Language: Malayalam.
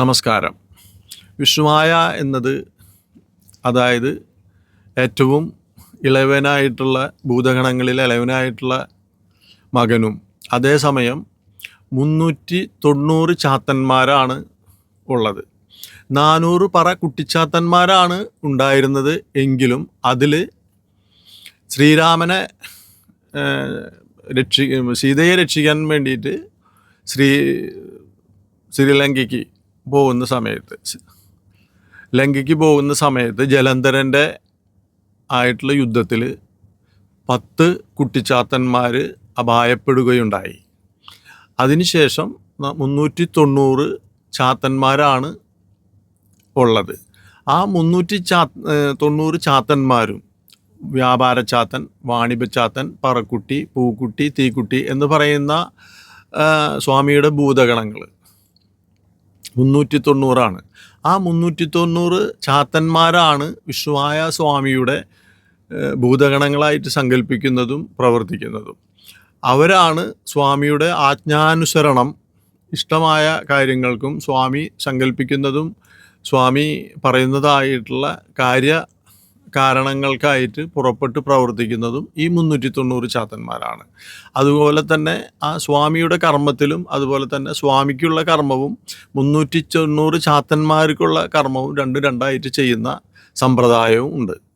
നമസ്കാരം. വിഷ്ണുമായ എന്നത് അതായത് ഏറ്റവും ഇളവനായിട്ടുള്ള ഭൂതഗണങ്ങളിൽ ഇളവനായിട്ടുള്ള മകനും. അതേസമയം മുന്നൂറ്റി തൊണ്ണൂറ് ചാത്തന്മാരാണ് ഉള്ളത്. നാനൂറ് പറ കുട്ടിച്ചാത്തന്മാരാണ് ഉണ്ടായിരുന്നത് എങ്കിലും അതിൽ ശ്രീരാമനെ രക്ഷി സീതയെ രക്ഷിക്കാൻ വേണ്ടിയിട്ട് ശ്രീ ശ്രീലങ്കയ്ക്ക് പോകുന്ന സമയത്ത്. ലങ്കയ്ക്ക് പോകുന്ന സമയത്ത് ജലന്ധരന്റെ ആയിട്ടുള്ള യുദ്ധത്തിൽ പത്ത് കുട്ടിച്ചാത്തന്മാർ അപായപ്പെടുകയുണ്ടായി. അതിനുശേഷം മുന്നൂറ്റി തൊണ്ണൂറ് ചാത്തന്മാരാണ് ഉള്ളത്. ആ മുന്നൂറ്റി ചാ തൊണ്ണൂറ് ചാത്തന്മാരും വ്യാപാര ചാത്തൻ വാണിഭ ചാത്തൻ പറക്കുട്ടി പൂക്കുട്ടി തീക്കുട്ടി എന്ന് പറയുന്ന സ്വാമിയുടെ ഭൂതഗണങ്ങൾ മുന്നൂറ്റി തൊണ്ണൂറാണ് ആ മുന്നൂറ്റി തൊണ്ണൂറ് ചാത്തന്മാരാണ് വിഷ്ണുവായ സ്വാമിയുടെ ഭൂതഗണങ്ങളായിട്ട് സങ്കല്പിക്കുന്നതും പ്രവർത്തിക്കുന്നതും. അവരാണ് സ്വാമിയുടെ ആജ്ഞാനുസരണം ഇഷ്ടമായ കാര്യങ്ങൾക്കും സ്വാമി സങ്കല്പിക്കുന്നതും സ്വാമി പറയുന്നതായിട്ടുള്ള കാര്യ കാരണങ്ങൾക്കായിട്ട് പുറപ്പെട്ട് പ്രവർത്തിക്കുന്നതും ഈ മുന്നൂറ്റി തൊണ്ണൂറ് ചാത്തന്മാരാണ്. അതുപോലെ തന്നെ ആ സ്വാമിയുടെ കർമ്മത്തിലും അതുപോലെ തന്നെ സ്വാമിക്കുള്ള കർമ്മവും മുന്നൂറ്റി തൊണ്ണൂറ് ചാത്തന്മാർക്കുള്ള കർമ്മവും രണ്ട് രണ്ടായിട്ട് ചെയ്യുന്ന സമ്പ്രദായവും ഉണ്ട്.